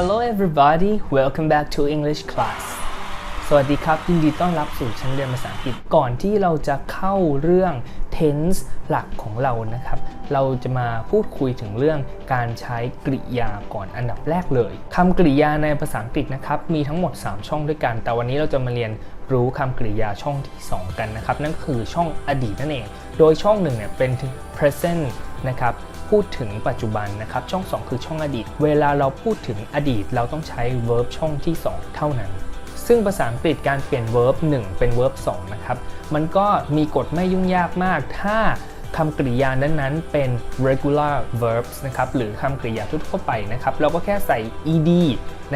Hello everybody welcome back to English class สวัสดีครับยินดีต้อนรับสู่ชั้นเรียนภาษาอังกฤษก่อนที่เราจะเข้าเรื่อง tense หลักของเรานะครับ เราจะมาพูดคุยถึงเรื่องการใช้กริยาก่อนอันดับแรกเลยคำกริยาในภาษาอังกฤษนะครับมีทั้งหมด 3 ช่องด้วยกัน แต่วันนี้เราจะมาเรียนรู้คำกริยาช่องที่ 2 กันนะครับ นั่นก็คือช่องอดีตนั่นเอง โดยช่องหนึ่งเนี่ยเป็น present นะครับ พูดถึงปัจจุบันนะครับ ช่อง 2 คือช่องอดีต เวลาเราพูดถึงอดีต เราต้องใช้ verb ช่องที่ 2 เท่านั้น ซึ่งภาษาอังกฤษการเปลี่ยน verb 1 เป็น verb 2 นะครับ มันก็มีกฎไม่ยุ่งยากมาก ถ้าคำกริยานั้นๆ เป็น regular verbs นะครับ หรือคำกริยาทั่วไปนะครับ เราก็แค่ใส่ ed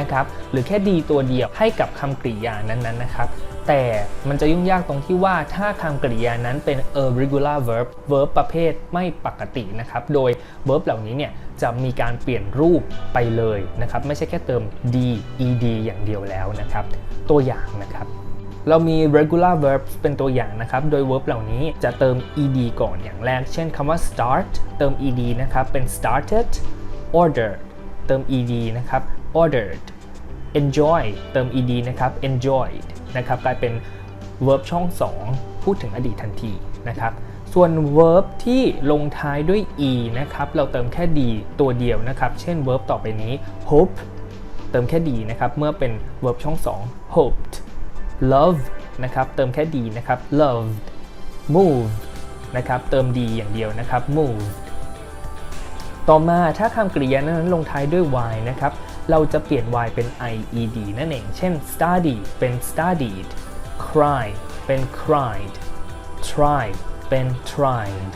นะครับ หรือแค่ d ตัวเดียวให้กับคำกริยานั้นๆ นะครับ แต่มันจะยุ่งยากตรงที่ว่าถ้าคำกริยานั้นเป็น irregular verb verb ประเภทไม่ปกตินะครับ โดย verb เหล่านี้เนี่ยจะมีการเปลี่ยนรูปไปเลยนะครับ ไม่ใช่แค่เติม d ed อย่างเดียวแล้วนะครับ ตัวอย่างนะครับ เรามี regular verbs เป็นตัวอย่างนะครับ โดย verb เหล่านี้จะเติม ed ก่อนอย่างแรก เช่นคำว่า start เติม ed นะครับ เป็น started order เติม ed นะครับ ordered enjoy เติม ed นะครับ enjoyed นะครับกลายเป็น verb ช่อง 2 พูดถึงอดีตทันทีนะครับส่วน verb ที่ลงท้ายด้วย e นะครับเราเติมแค่ d ตัวเดียวนะครับ เช่น verb ต่อไปนี้ hope เติมแค่ d นะครับเมื่อเป็น verb ช่อง 2 hoped love นะครับเติมแค่ d นะครับ loved move นะครับเติม d อย่างเดียวนะครับ move ต่อมาถ้าคำกริยานั้นลงท้ายด้วย y นะครับ เราจะเปลี่ยน y เป็น ied นั่นเอง เช่น study เป็น studied cry เป็น cried try เป็น tried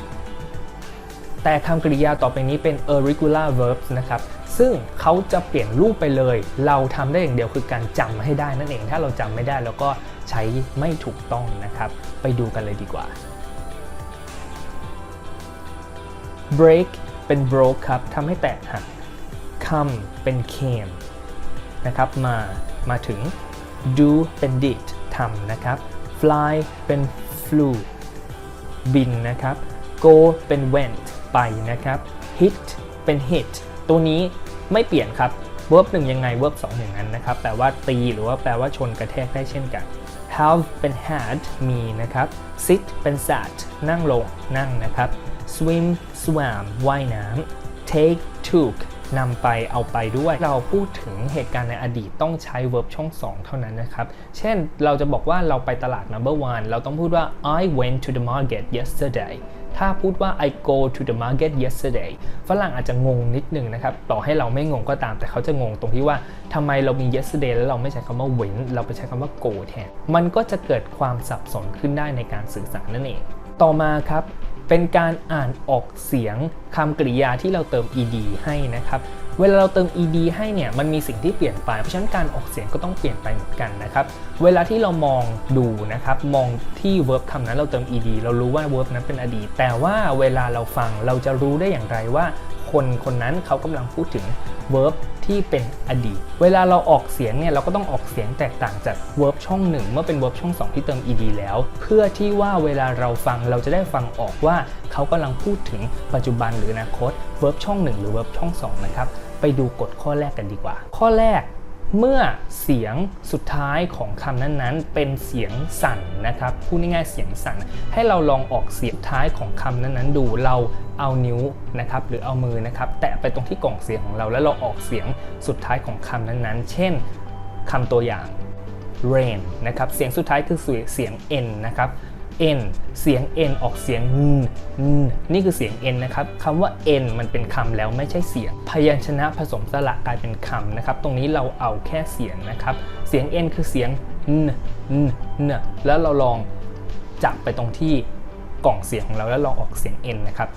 แต่คำกริยาต่อไปนี้เป็น irregular verbs นะครับ ซึ่งเขาจะเปลี่ยนรูปไปเลย เราทำได้อย่างเดียวคือการจำให้ได้นั่นเอง ถ้าเราจำไม่ได้เราก็ใช้ไม่ถูกต้องนะครับ ไปดูกันเลยดีกว่า break เป็น broke ครับทำให้แตกหัก come เป็น came นะครับมามาถึง do เป็น did ทำนะครับ fly เป็น flew บินนะครับ go เป็น went ไปนะครับ hit เป็น hit ตัวนี้ไม่เปลี่ยนครับ verb หนึ่งยังไง verb สองอย่างนั้นนะครับ แปลว่าตีหรือว่าแปลว่าชนกระแทกได้เช่นกัน have เป็น had มีนะครับ sit เป็น sat นั่งลงนั่งนะครับ swim swam ว่ายน้ำ take took นำไปเอาไปด้วย เราพูดถึงเหตุการณ์ในอดีตต้องใช้ verb ช่อง 2 เท่านั้นนะครับ เช่นเราจะบอกว่าเราไปตลาด number one เราต้องพูดว่า I went to the market yesterday ถ้าพูดว่า I go to the market yesterday ฝรั่งอาจจะงงนิดนึงนะครับ ต่อให้เราไม่งงก็ตาม แต่เขาจะงงตรงที่ว่าทำไมเรามี yesterday แล้วเราไม่ใช้คำว่า went เราไปใช้คำว่า go แทน มันก็จะเกิดความสับสนขึ้นได้ในการสื่อสารนั่นเอง ต่อมาครับ เป็นการอ่านออกเสียงคำกริยาที่เราเติม ed ให้นะครับ เวลาเราเติม ed ให้เนี่ย มันมีสิ่งที่เปลี่ยนไป เพราะฉะนั้นการออกเสียงก็ต้องเปลี่ยนไปเหมือนกันนะครับ เวลาที่เรามองดูนะครับ มองที่ verb คำนั้นเราเติม ed เรารู้ว่า verb นั้นเป็นอดีต แต่ว่าเวลาเราฟังเราจะรู้ได้อย่างไรว่า คนคนนั้นเขากำลังพูดถึง verb ที่เป็นอดีต เวลาเราออกเสียงเนี่ยเราก็ต้องออกเสียงแตกต่างจาก verb ช่อง 1 เมื่อเป็น verb ช่อง 2 ที่เติม ed แล้ว เพื่อที่ว่าเวลาเราฟังเราจะได้ฟังออกว่าเขากำลังพูดถึงปัจจุบันหรืออนาคต verb ช่อง 1 หรือ verb ช่อง 2 นะครับ ไปดูกฎข้อแรกกันดีกว่า ข้อแรก เมื่อเสียงสุดท้ายของคำนั้นๆ เป็นเสียงสั่นนะครับพูดง่ายๆเสียงสั่น ให้เราลองออกเสียงท้ายของคำนั้นๆ ดูเราเอานิ้วนะครับหรือเอามือนะครับแตะไปตรงที่กล่องเสียงของเราแล้วเราออกเสียงสุดท้ายของคำนั้นๆ เช่นคำตัวอย่าง rain นะครับเสียงสุดท้ายคือเสียง n นะครับ n เสียง n ออกเสียง n นี่คือเสียง n นะครับคำว่า n มันเป็นคำแล้วไม่ใช่เสียง พยัญชนะผสมสระกลายเป็นคำนะครับ ตรงนี้เราเอาแค่เสียงนะครับ เสียง n คือเสียง n n n แล้วเราลองจับไปตรงที่กล่องเสียงของเราแล้วลองออกเสียง n นะครับ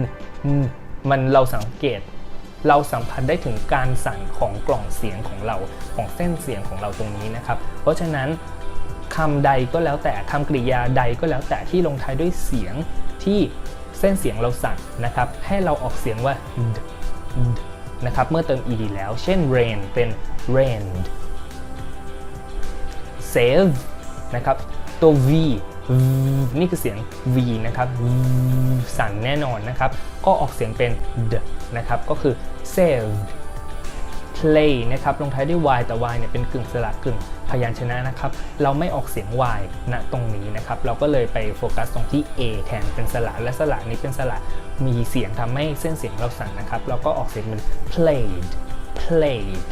n n มันเราสังเกตเราสัมผัสได้ถึงการสั่นของกล่องเสียงของเราของเส้นเสียงของเราตรงนี้นะครับ เพราะฉะนั้น คำใดก็แล้วแต่คำกริยาใดก็แล้วแต่ที่ลงท้ายด้วยเสียงที่เส้นเสียงเราสั่นนะครับ ให้เราออกเสียงว่า d d นะครับเมื่อเติม ed แล้ว เช่น rain เป็น rained save นะครับ ตัว v นี่คือเสียง v นะครับ สั่นแน่นอนนะครับ ก็ออกเสียงเป็น d นะครับ ก็คือ save play นะครับ ลงท้ายด้วย y แต่ y เนี่ยเป็นกึ่งสระกึ่ง พยัญชนะนะครับ เราไม่ออกเสียง y ณตรงนี้นะครับ เราก็เลยไปโฟกัสตรงที่ a แทนเป็นสระและสระนี้เป็นสระมีเสียงทำให้เส้นเสียงเราสั่นนะครับ เราก็ออกเสียงเป็น played played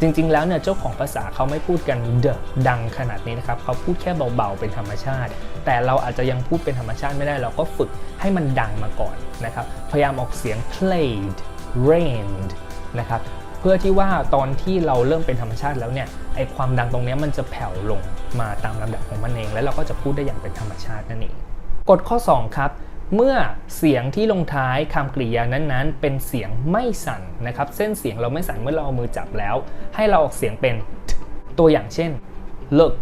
จริงๆ แล้วเนี่ยเจ้าของภาษาเขาไม่พูดกันเดะดังขนาดนี้นะครับเขาพูดแค่เบาๆ เป็นธรรมชาติ แต่เราอาจจะยังพูดเป็นธรรมชาติไม่ได้ เราก็ฝึกให้มันดังมาก่อนนะครับ พยายามออกเสียง played rained นะครับ เพื่อที่ว่าตอนที่เราเริ่มเป็นธรรมชาติแล้วเนี่ยไอความดังตรงนี้มันจะแผ่วลงมาตามลำดับของมันเอง แล้วเราก็จะพูดได้อย่างเป็นธรรมชาตินั่นเองกฎข้อ 2 ครับ เมื่อเสียงที่ลงท้ายคำกริยานั้นๆ เป็นเสียงไม่สั่นนะครับ เส้นเสียงเราไม่สั่นเมื่อเราเอามือจับแล้ว ให้เราออกเสียงเป็นตัวอย่างเช่น look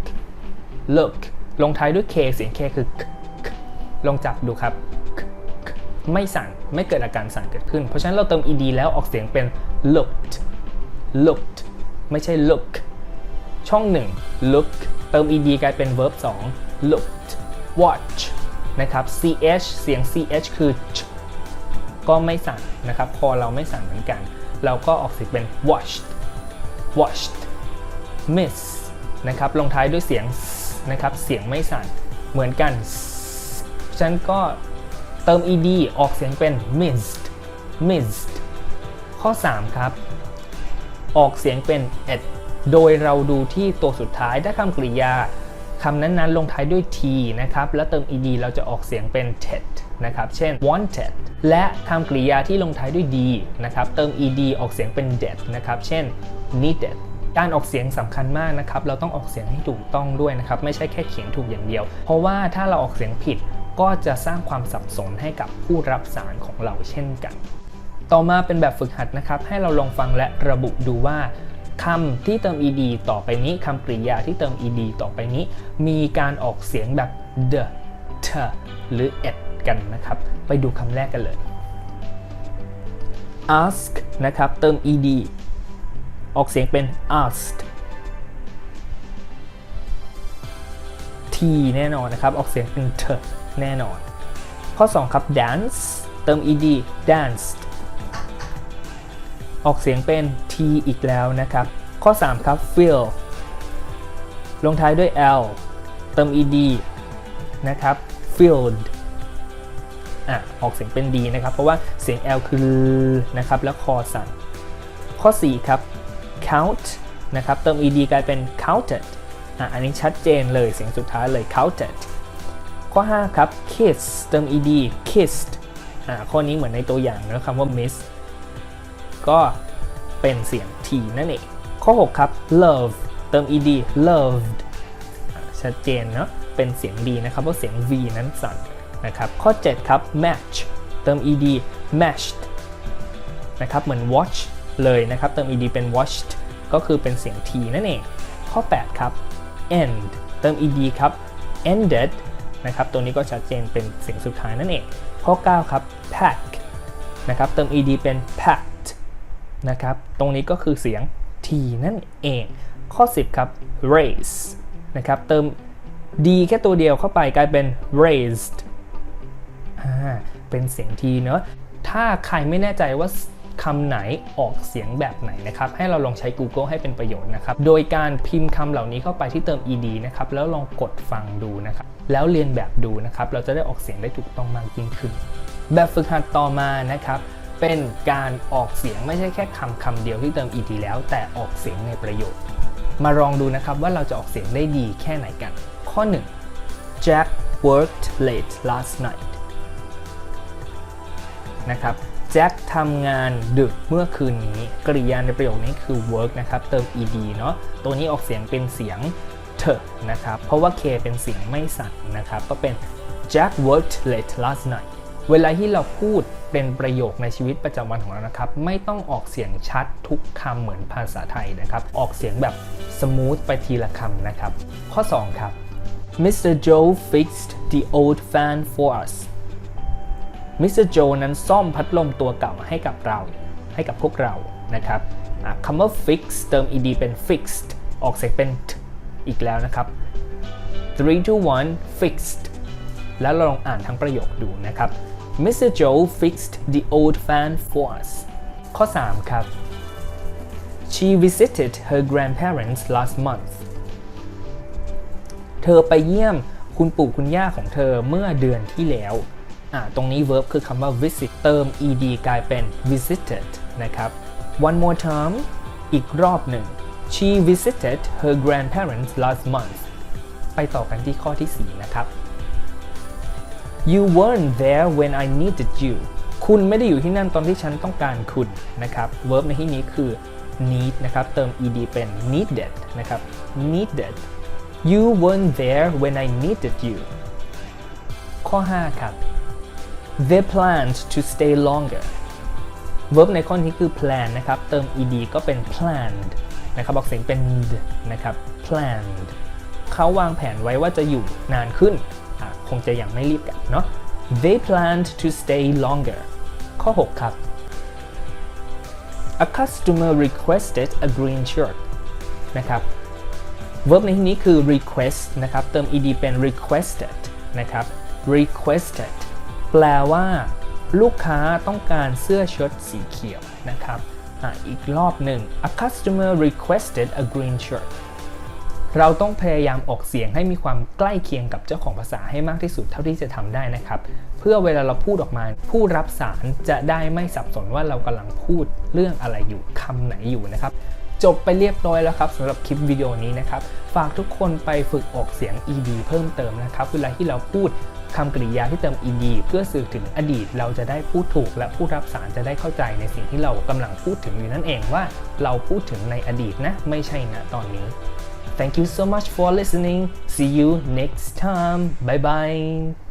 look ลงท้ายด้วย k เสียง k คือ k k ลองจับดูครับ k k ไม่สั่นไม่เกิดอาการสั่นเกิดขึ้น เพราะฉะนั้นเราเติม ed แล้วออกเสียงเป็น looked looked ไม่ใช่ look ช่อง 1 look เติม ed กลายเป็น verb 2 looked watch นะครับ ch เสียง ch คือ ch ก็ไม่สั่นนะครับ คอเราไม่สั่นเหมือนกัน เราก็ออกเสียงเป็น watched watched miss นะครับ ลงท้ายด้วยเสียงนะครับ เสียงไม่สั่น เหมือนกันฉันก็เติม ed ออกเสียงเป็น missed missed ข้อ 3 ครับ ออกเสียงเป็น et โดยเราดูที่ตัวสุดท้ายถ้าคำกริยาคำนั้นๆ ลงท้ายด้วย t นะครับ แล้วเติม ed เราจะออกเสียงเป็น ted นะครับ เช่น wanted และคำกริยาที่ลงท้ายด้วย d นะครับ เติม ed ออกเสียงเป็น dead นะครับ เช่น needed การออกเสียงสำคัญมากนะครับ เราต้องออกเสียงให้ถูกต้องด้วยนะครับ ไม่ใช่แค่เขียนถูกอย่างเดียว เพราะว่าถ้าเราออกเสียงผิดก็จะสร้างความสับสนให้กับผู้รับสารของเราเช่นกัน ต่อมาเป็นแบบฝึกหัดนะครับ ให้เราลองฟังและระบุดูว่าคำที่เติม ed ต่อไปนี้คำกริยาที่เติม ed ต่อไปนี้ มีการออกเสียงแบบ the t หรือ et กันนะครับ ไปดูคำแรกกันเลย ask นะครับ เติม ed ออกเสียงเป็น asked t แน่นอนนะครับ ออกเสียงเป็น t แน่นอน ข้อ 2 ครับ dance เติม ed danced ออกเสียงเป็น t อีกแล้วนะครับ ข้อ 3 ครับ feel ลงท้ายด้วย l เติม ed นะครับ filled อะออกเสียงเป็น d นะครับ เพราะว่าเสียง l คือนะครับ แล้วคอสั่น ข้อ 4 ครับ count นะครับ เติม ed กลายเป็น counted อะอันนี้ชัดเจนเลยเสียงสุดท้ายเลย counted ข้อ 5 ครับ kiss เติม ed kissed อ่าข้อนี้เหมือนในตัวอย่างนะคำว่า miss ก็เป็นเสียง t นั่นเอง ข้อ 6 ครับ love เติม ed loved ชัดเจนเนาะเป็นเสียงดีนะครับ เพราะเสียง v นั้นสั่นนะครับ ข้อ 7 ครับ match เติม ed matched นะครับ เหมือน watch เลยนะครับ เติม ed เป็น watched ก็คือเป็นเสียง t นั่นเอง ข้อ 8 ครับ end เติม ed ครับ ended นะครับตัวนี้ก็ชัดเจนเป็นเสียงสุดท้ายนั่นเอง ข้อ 9 ครับ pack นะครับ เติม ed เป็น packed นะครับ ตรงนี้ก็คือเสียง t นั่นเอง ข้อ 10 ครับ raise นะครับ เติม d แค่ตัวเดียวเข้าไปกลายเป็น raised เป็นเสียง t เนอะ ถ้าใครไม่แน่ใจว่าคำไหนออกเสียงแบบไหนนะครับ ให้เราลองใช้ Google ให้เป็นประโยชน์นะครับ โดยการพิมพ์คำเหล่านี้เข้าไปที่เติม ed นะครับ แล้วลองกดฟังดูนะครับ แล้วเรียนแบบดูนะครับ เราจะได้ออกเสียงได้ถูกต้องมากยิ่งขึ้น แบบฝึกหัดต่อมานะครับ เป็นการออกเสียงไม่ใช่แค่คำคำเดียวที่เติม ed แล้ว แต่ออกเสียงในประโยค มาลองดูนะครับว่าเราจะออกเสียงได้ดีแค่ไหนกัน ข้อ 1 Jack worked late last night นะครับแจ็คทำงานดึกเมื่อคืนนี้กริยาในประโยคนี้คือ work นะครับ เติม ed เนาะตัวนี้ออกเสียงเป็นเสียงเถอะนะครับ เพราะว่า k เป็นเสียงไม่สั่นนะครับ ก็เป็น Jack worked late last night เวลาที่เราพูดเป็นประโยคในชีวิตประจำวันของเรานะครับ ไม่ต้องออกเสียงชัดทุกคำเหมือนภาษาไทยนะครับ ออกเสียงแบบสมูทไปทีละคำนะครับ ข้อ 2 ครับ Mr. Joe fixed the old fan for us มิสเตอร์โจนั้นซ่อมพัดลมตัวเก่าให้กับเรา ให้กับพวกเรานะครับคำว่า fix เติม ed เป็น fixed ออกเสียงเป็น t อีกแล้วนะครับ3 to 1 fixed แล้วเราลองอ่านทั้งประโยคดูนะครับ Mr. Joe fixed the old fan for us ข้อ 3 ครับ She visited her grandparents last month เธอไปเยี่ยมคุณปู่คุณย่าของเธอเมื่อเดือนที่แล้ว ตรงนี้ verb คือคำว่า visit เติม ed กลายเป็น visited นะครับ one more time อีกรอบหนึ่ง she visited her grandparents last month ไปต่อกันที่ข้อที่ 4 นะครับ you weren't there when I needed you คุณไม่ได้อยู่ที่นั่นตอนที่ฉันต้องการคุณนะครับ verb ในที่นี้คือ need นะครับ เติม ed เป็น needed นะครับ needed you weren't there when I needed you ข้อ 5 ครับ they planned to stay longer verb ในข้อนี้คือ plan นะครับ เติม ed ก็เป็น planned นะครับ ออกเสียงเป็น d นะครับ planned เขาวางแผนไว้ว่าจะอยู่นานขึ้น คงจะยังไม่รีบกลับเนาะ they planned to stay longer ข้อ 6 ครับ a customer requested a green shirt นะครับ verb ในที่นี้คือ request นะครับ เติม ed เป็น requested นะครับ requested แปลว่าลูกค้าต้องการเสื้อเชิ้ตสีเขียวนะครับออีกรอบหนึ่ง a customer requested a green shirt เราต้องพยายามออกเสียงให้มีความใกล้เคียงกับเจ้าของภาษาให้มากที่สุดเท่าที่จะทำได้นะครับ เพื่อเวลาเราพูดออกมา ผู้รับสารจะได้ไม่สับสนว่าเรากำลังพูดเรื่องอะไรอยู่คำไหนอยู่นะครับ จบไปเรียบร้อยแล้วครับสำหรับคลิปวิดีโอนี้นะครับ ฝากทุกคนไปฝึกออกเสียง ed เพิ่มเติมนะครับ เวลาที่เราพูดคำกริยาที่เติม ed เพื่อสื่อถึงอดีตเราจะได้พูดถูก และผู้รับสารจะได้เข้าใจในสิ่งที่เรากำลังพูดถึงอยู่นั่นเองว่า เราพูดถึงในอดีตนะ ไม่ใช่ณตอนนี้ Thank you so much for listening. See you next time. Bye bye.